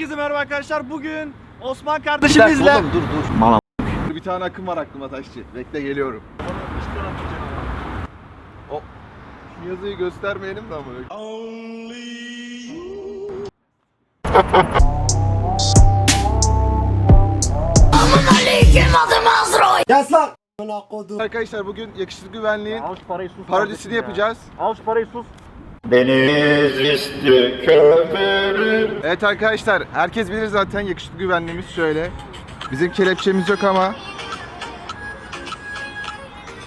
Herkese merhaba arkadaşlar. Bugün Osman kardeşimizle Oğlum dur dur. Mala. Bir tane akım var aklıma taşçı. Bekle geliyorum. O şu yazıyı göstermeyelim de ama. Yaz lan. Arkadaşlar bugün yakışıklı güvenliğin Avuç parayı sus. parodisini kardeşim ya. yapacağız. Avuç parayı sus. Evet arkadaşlar herkes bilir zaten yakışıklı güvenliğimiz şöyle. Bizim kelepçemiz yok ama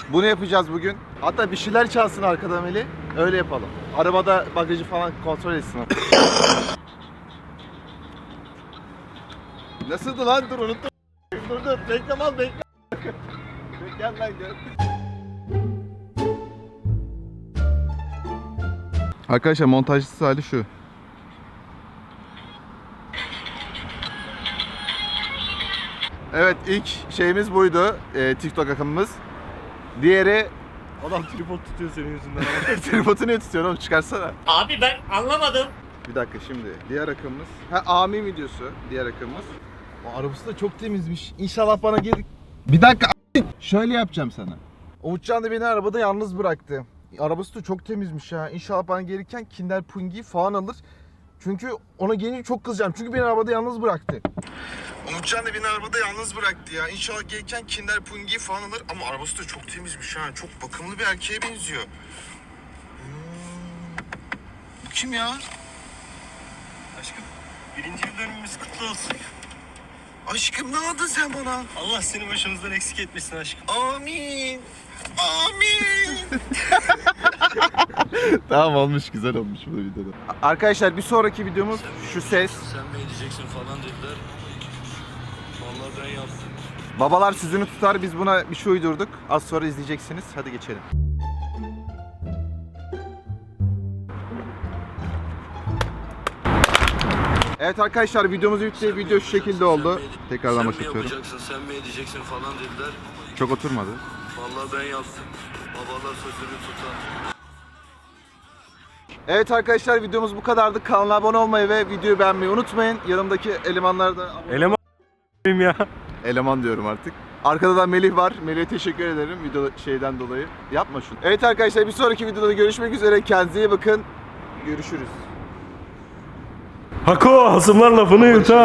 bunu yapacağız bugün. Hatta bir şeyler çalsın arkada Meli. Öyle yapalım. Arabada bagajı falan kontrol etsin. Nasıldı lan? Dur unuttum. Dur dur. Bekle mal bekle. Gel lan gel. Arkadaşlar montajcısı hali şu. Evet ilk şeyimiz buydu. Ee, TikTok akımımız. Diğeri Adam tripod tutuyor senin yüzünden ama. tripodu ne tutuyor oğlum çıkarsana. Abi ben anlamadım. Bir dakika şimdi diğer akımımız. Ha Ami videosu diğer akımımız. O arabası da çok temizmiş. İnşallah bana geri... Bir dakika a- Şöyle yapacağım sana. Umutcan da beni arabada yalnız bıraktı. Arabası da çok temizmiş ya. İnşallah bana gelirken Kinder Pungi falan alır. Çünkü ona gelince çok kızacağım. Çünkü beni arabada yalnız bıraktı. Umutcan da beni arabada yalnız bıraktı ya. İnşallah gelirken Kinder Pungi falan alır. Ama arabası da çok temizmiş ha. Çok bakımlı bir erkeğe benziyor. Hmm. Bu kim ya? Aşkım birinci yıl dönümümüz kutlu olsun. Aşkım ne aldın sen bana? Allah seni başımızdan eksik etmesin aşkım. Amin. Amin. tamam olmuş güzel olmuş bu videoda. Arkadaşlar bir sonraki videomuz şu ses. Sen mi edeceksin falan dediler. Vallahi ben yaptım. Babalar sözünü tutar biz buna bir şey uydurduk. Az sonra izleyeceksiniz. Hadi geçelim. Evet arkadaşlar videomuz bitti. Video şu şekilde oldu. Tekrardan sen mi başlatıyorum. yapacaksın, sen mi edeceksin falan dediler. Çok oturmadı. Vallahi ben yaptım. Babalar sözünü tutar. Evet arkadaşlar videomuz bu kadardı. Kanala abone olmayı ve videoyu beğenmeyi unutmayın. Yanımdaki elemanlar da Eleman ya. eleman diyorum artık. Arkada da Melih var. Melih'e teşekkür ederim video şeyden dolayı. Yapma şunu. Evet arkadaşlar bir sonraki videoda görüşmek üzere. Kendinize iyi bakın. Görüşürüz. Hako hasımlar lafını yutar.